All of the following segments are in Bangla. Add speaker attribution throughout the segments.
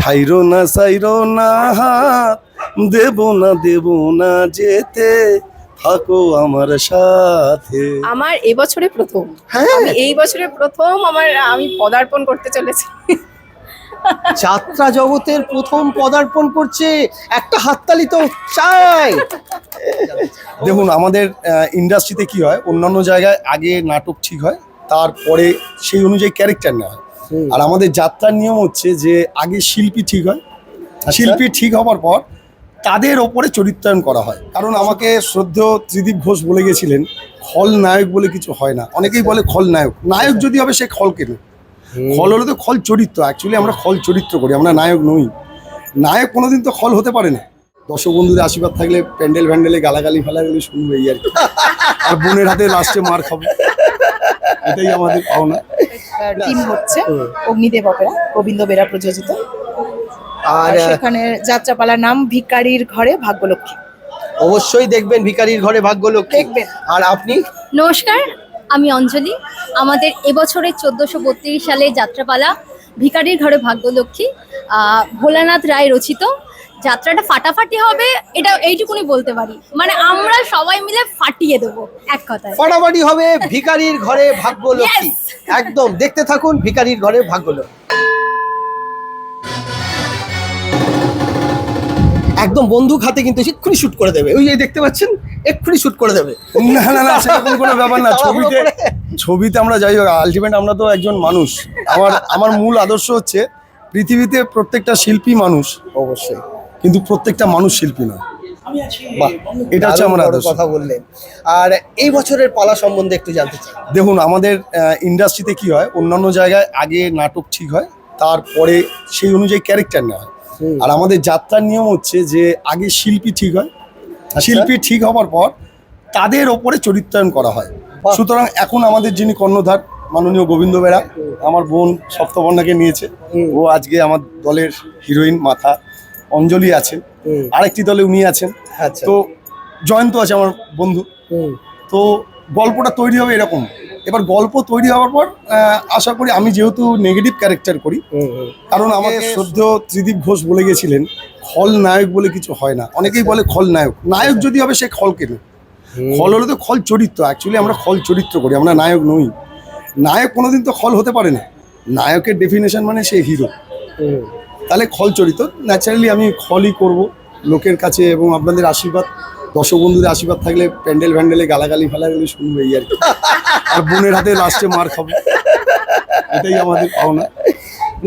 Speaker 1: ছাইরো না ছাইরো না হাত দেব না দেব না যেতে। থাকো আমার সাথে।
Speaker 2: আমার এবছরে প্রথম।
Speaker 3: হ্যাঁ।
Speaker 2: আমি এই বছরে প্রথম আমার আমি পদার্পণ করতে চলেছি।
Speaker 3: যাত্রা জগতের প্রথম পদার্পণ করছে একটা হাততালি তো চাই।
Speaker 1: দেখুন আমাদের ইন্ডাস্ট্রিতে কি হয় অন্যান্য জায়গায় আগে নাটক ঠিক হয় তারপরে সেই অনুযায়ী ক্যারেক্টার নেওয়া হয়। আর আমাদের যাত্রার নিয়ম হচ্ছে যে আগে শিল্পী ঠিক হয়। শিল্পী ঠিক হবার পর তাদের ওপরে চরিত্রায়ন করা হয়। কারণ আমাকে শ্রদ্ধেয় ত্রিদীপ ঘোষ বলে গেছিলেন খল নায়ক বলে কিছু হয় না। অনেকেই বলে খল নায়ক। নায়ক যদি হবে সে খল কেন। খল হলে তো খল চরিত্র। অ্যাকচুয়ালি আমরা খল চরিত্র করি আমরা নায়ক নই। নায়ক কোনোদিন তো খল হতে পারে না। দর্শক বন্ধুদের আশীর্বাদ থাকলে প্যান্ডেল ভ্যান্ডেলে গালাগালি ফালাগালি শুনবে এই আর কি। আর বোনের হাতে লাস্টে মার খাব। এটাই আমাদের পাওনা
Speaker 2: টিম হচ্ছে অগ্নিদেব অপেরা গোবিন্দ বেরা প্রযোজিত।
Speaker 3: আর
Speaker 2: সেখানে যাত্রাপালার নাম ভিকারির ঘরে ভাগ্যলক্ষ্মী।
Speaker 3: অবশ্যই দেখবেন ভিকারির ঘরে ভাগ্যলক্ষ্মী।
Speaker 2: দেখবেন।
Speaker 3: আর আপনি?
Speaker 4: নমস্কার আমি অঞ্জলি। আমাদের এবছরের চোদ্দোশো বত্রিশ সালে যাত্রাপালা ভিকারির ঘরে ভাগ্যলক্ষ্মী আহ, ভোলানাথ রায় রচিত যাত্রাটা ফাটাফাটি হবে এটা এইটুকুনি বলতে পারি। মানে আমরা সবাই মিলে ফাটিয়ে দেবো এক কথায়।
Speaker 3: ফাটাফাটি হবে ভিকারির ঘরে ভাগ্য লক্ষ্মী। একদম দেখতে থাকুন ভিকারির ঘরে ভাগ্য লক্ষ্মী। একদম বন্দুক হাতে কিন্তু এক্ষুনি শুট করে দেবে। ওই যে দেখতে পাচ্ছেন এক্ষুনি শুট করে দেবে।
Speaker 1: না না না সেরকম কোনো ব্যাপার না। ছবিতে ছবিতে আমরা যাই হোক আলটিমেট আমরা তো একজন মানুষ। আমার আমার মূল আদর্শ হচ্ছে পৃথিবীতে প্রত্যেকটা শিল্পী মানুষ।
Speaker 3: অবশ্যই।
Speaker 1: কিন্তু প্রত্যেকটা মানুষ শিল্পী নয়। এটা হচ্ছে আমার আদর্শ।
Speaker 3: কথা বললেন আর এই বছরের পালা সম্বন্ধে একটু জানতে চাই।
Speaker 1: দেখুন আমাদের ইন্ডাস্ট্রিতে কি হয় অন্যান্য জায়গায় আগে নাটক ঠিক হয় তারপরে সেই অনুযায়ী ক্যারেক্টার নেওয়া হয়। আর আমাদের যাত্রার নিয়ম হচ্ছে যে আগে শিল্পী ঠিক হয় শিল্পী ঠিক হবার পর তাদের ওপরে চরিত্রায়ন করা হয়। সুতরাং এখন আমাদের যিনি কর্ণধার মাননীয় গোবিন্দ বেরা আমার বোন সপ্তবর্ণাকে নিয়েছে। ও আজকে আমার দলের হিরোইন মাথা অঞ্জলি আছেন। আরেকটি দলে উনি আছেন।
Speaker 3: আচ্ছা।
Speaker 1: তো জয়ন্ত আছে আমার বন্ধু। তো গল্পটা তৈরি হবে এরকম। এবার গল্প তৈরি হওয়ার পর আশা করি আমি যেহেতু নেগেটিভ ক্যারেক্টার করি। কারণ আমাকে শ্রদ্ধেয় ত্রিদীপ ঘোষ বলে গেছিলেন খল নায়ক বলে কিছু হয় না। অনেকেই বলে খল নায়ক। নায়ক যদি হবে সে খল কেন। খল হলে তো খল চরিত্র। অ্যাকচুয়ালি আমরা খল চরিত্র করি আমরা নায়ক নই। নায়ক কোনোদিন তো খল হতে পারে না। নায়কের ডেফিনেশন মানে সে হিরো। তাহলে খল চরিত্র ন্যাচারালি আমি খলই করব লোকের কাছে এবং আপনাদের আশীর্বাদ দর্শক বন্ধুদের আশীর্বাদ থাকলে প্যান্ডেল ফ্যান্ডেলে গালাগালি ফালাগালি শুনবে এই আর কি। আর বোনের হাতে লাস্টে মার খাব। এটাই আমাদের পাওনা।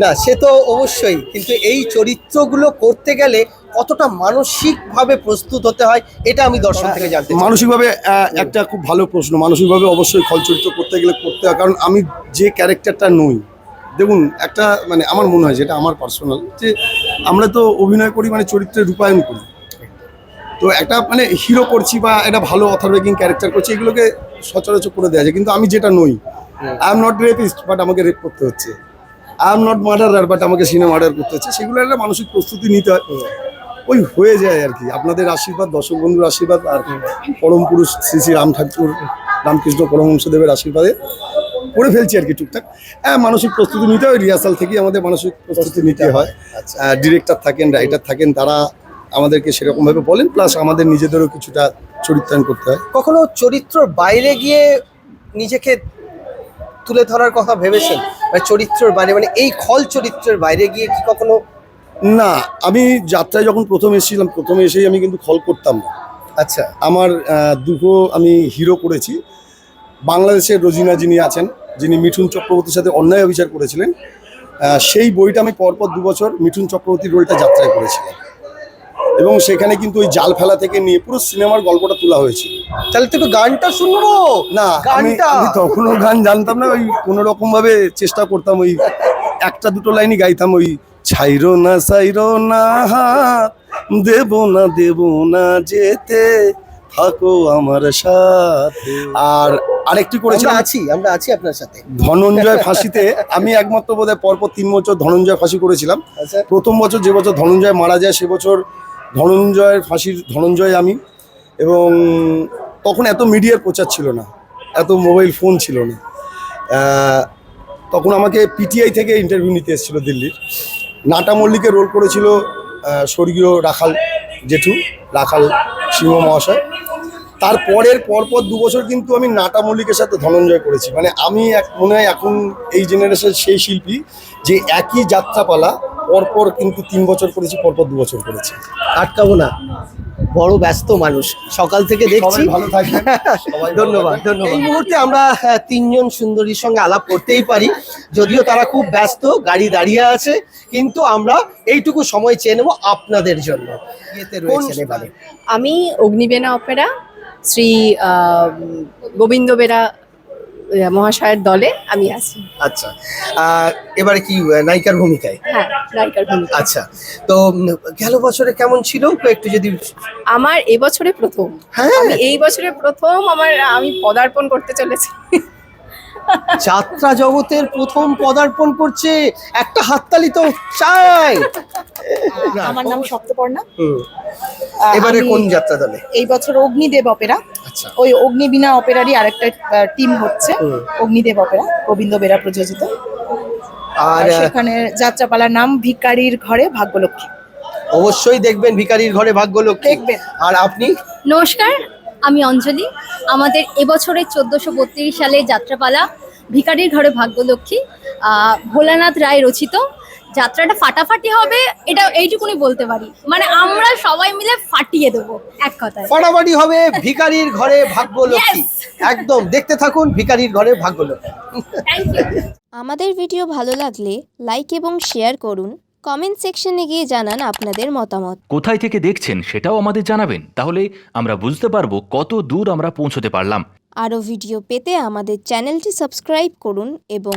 Speaker 3: না সে তো অবশ্যই কিন্তু এই চরিত্রগুলো করতে গেলে কতটা মানসিকভাবে প্রস্তুত হতে হয় এটা আমি দর্শন থেকে জানতে
Speaker 1: মানসিকভাবে একটা খুব ভালো প্রশ্ন। মানসিকভাবে অবশ্যই খল চরিত্র করতে গেলে করতে হয় কারণ আমি যে ক্যারেক্টারটা নই দেখুন একটা মানে আমার মনে হয় যেটা আমার পার্সোনাল যে আমরা তো অভিনয় করি মানে চরিত্রের রূপায়ণ করি। তো একটা মানে হিরো করছি বা একটা ভালো অথার মেকিং ক্যারেক্টার করছি এগুলোকে সচরাচর করে দেওয়া যায়। কিন্তু আমি যেটা নই I am not rapist but আমাকে রেপ করতে হচ্ছে। I am not murderer but আমাকে সিনেমা মার্ডার করতে হচ্ছে। সেগুলো একটা মানসিক প্রস্তুতি নিতে হয়। ওই হয়ে যায় আর কি। আপনাদের আশীর্বাদ দর্শক বন্ধুর আশীর্বাদ আর পরম পুরুষ শ্রী শ্রী রাম ঠাকুর রামকৃষ্ণ পরমহংসদেবের আশীর্বাদে করে ফেলছি আর কি টুকটাক। হ্যাঁ মানসিক প্রস্তুতি নিতে হয় রিহার্সাল থেকেই আমাদের মানসিক প্রস্তুতি নিতে হয়।
Speaker 3: আচ্ছা।
Speaker 1: ডিরেক্টর থাকেন রাইটার থাকেন তারা আমাদেরকে সেরকমভাবে বলেন প্লাস আমাদের নিজেদেরও কিছুটা চরিত্রায়ন করতে হয়।
Speaker 3: কখনো চরিত্রর বাইরে গিয়ে নিজেকে তুলে ধরার কথা ভেবেছেন? মানে চরিত্রের বাইরে মানে এই খল চরিত্রের বাইরে গিয়ে কি কখনো?
Speaker 1: না আমি যাত্রায় যখন প্রথম এসেছিলাম প্রথমে এসেই আমি কিন্তু খল করতাম না।
Speaker 3: আচ্ছা।
Speaker 1: আমার দুটো আমি হিরো করেছি। বাংলাদেশের রোজিনা যিনি আছেন যিনি মিঠুন চক্রবর্তীর সাথে অন্যায় অবিচার করেছিলেন সেই বইটা আমি পরপর দু বছর মিঠুন চক্রবর্তীর রোলটা যাত্রায় করেছিলাম এবং সেখানে কিন্তু ওই জাল ফেলা থেকে নিয়ে পুরো সিনেমার গল্পটা তোলা হয়েছিল।
Speaker 3: তাহলে তো গানটা শুনব?
Speaker 1: না আমি তখনও গান জানতাম না ওই কোনো রকম ভাবে চেষ্টা করতাম ওই একটা দুটো লাইনই গাইতাম ওই ছাইরো না ছাইরো না হাত দেব না দেব না যেতে থাকো আমার সাথে। আর আরেকটি করেছিলাম
Speaker 3: আছি আমরা আছি আপনার সাথে।
Speaker 1: ধনঞ্জয় ফাঁসিতে আমি একমাত্র বোধহয় পরপর তিন বছর ধনঞ্জয় ফাঁসি করেছিলাম।
Speaker 3: আচ্ছা।
Speaker 1: প্রথম বছর যে বছর ধনঞ্জয় মারা যায় সে বছর ধনঞ্জয়ের ফাঁসির ধনঞ্জয় আমি। এবং তখন এত মিডিয়ার প্রচার ছিল না এত মোবাইল ফোন ছিল না। তখন আমাকে পিটিআই থেকে ইন্টারভিউ নিতে এসেছিল দিল্লির। নাটা মল্লিকের রোল করেছিল স্বর্গীয় রাখাল জেঠু রাখাল সিংহ মহাশয়। তারপরের পরপর দু বছর কিন্তু আমি নাটা মল্লিকের সাথে ধনঞ্জয় করেছি। মানে আমি এক মনে হয় এখন এই জেনারেশন সেই শিল্পী যে একই যাত্রাপালা পরপর কিন্তু তিন বছর করেছি পরপর দু বছর করেছি।
Speaker 3: আটকাবো না। বড় ব্যস্ত মানুষ। সকাল থেকে দেখছি।
Speaker 1: ভালো
Speaker 3: ধন্যবাদ ধন্যবাদ। এই মুহূর্তে আমরা তিনজন সুন্দরীর সঙ্গে আলাপ করতেই পারি। যদিও তারা খুব ব্যস্ত গাড়ি দাঁড়িয়ে আছে কিন্তু আমরা এইটুকু সময় চেয়ে নেব আপনাদের জন্য।
Speaker 5: আমি অগ্নিবেনা অপেরা শ্রী গোবিন্দ বেরা মহাশয়ের দলে আমি আছি।
Speaker 3: আচ্ছা। এবারে কি নায়িকার ভূমিকায়?
Speaker 5: হ্যাঁ নায়িকার ভূমিকা
Speaker 3: আচ্ছা। তো গেল বছরে কেমন ছিল? একটু যদি
Speaker 5: আমার এবছরে প্রথম।
Speaker 3: হ্যাঁ।
Speaker 5: এই বছরে প্রথম আমার আমি পদার্পণ করতে চলেছি।
Speaker 3: যাত্রা জগতের প্রথম পদার্পণ করছে একটা হাততালি তো চাই।
Speaker 2: আমার নাম সপ্তপর্ণা।
Speaker 3: এবারে
Speaker 2: আমি
Speaker 3: কোন যাত্রা দলে?
Speaker 2: এই বছর অগ্নিদেব অপেরা।
Speaker 3: আচ্ছা।
Speaker 2: ওই অগ্নিবীণা অপেরারই আরেকটা টিম হচ্ছে। অগ্নিদেব অপেরা গোবিন্দ বেরা প্রযোজিত।
Speaker 3: আর
Speaker 2: সেখানে যাত্রাপালার নাম ভিকারির ঘরে ভাগ্যলক্ষ্মী।
Speaker 3: অবশ্যই দেখবেন ভিকারির ঘরে ভাগ্য লক্ষ্মী
Speaker 2: দেখবেন।
Speaker 3: আর আপনি?
Speaker 4: নমস্কার আমি অঞ্জলি। আমাদের এবছরের চোদ্দোশো বত্রিশ সালে যাত্রাপালা ভিকারির ঘরে ভাগ্যলক্ষ্মী আহ, ভোলানাথ রায় রচিত। যাত্রাটা ফাটাফাটি হবে এটা এইটুকুনি বলতে পারি। মানে আমরা সবাই মিলে ফাটিয়ে দেবো এক কথায়।
Speaker 3: ফাটাফাটি হবে ভিকারির ঘরে ভাগ্য লক্ষ্মী একদম দেখতে থাকুন ভিকারির ঘরে ভাগ্য লক্ষ্মী
Speaker 4: থ্যাংক ইউ
Speaker 6: আমাদের ভিডিও ভালো লাগলে লাইক এবং শেয়ার করুন কমেন্ট সেকশনে গিয়ে জানান আপনাদের মতামত।
Speaker 7: কোথায় থেকে দেখছেন সেটাও আমাদের জানাবেন তাহলে আমরা বুঝতে পারব কত দূর আমরা পৌঁছতে পারলাম।
Speaker 6: আরও ভিডিও পেতে আমাদের চ্যানেলটি সাবস্ক্রাইব করুন এবং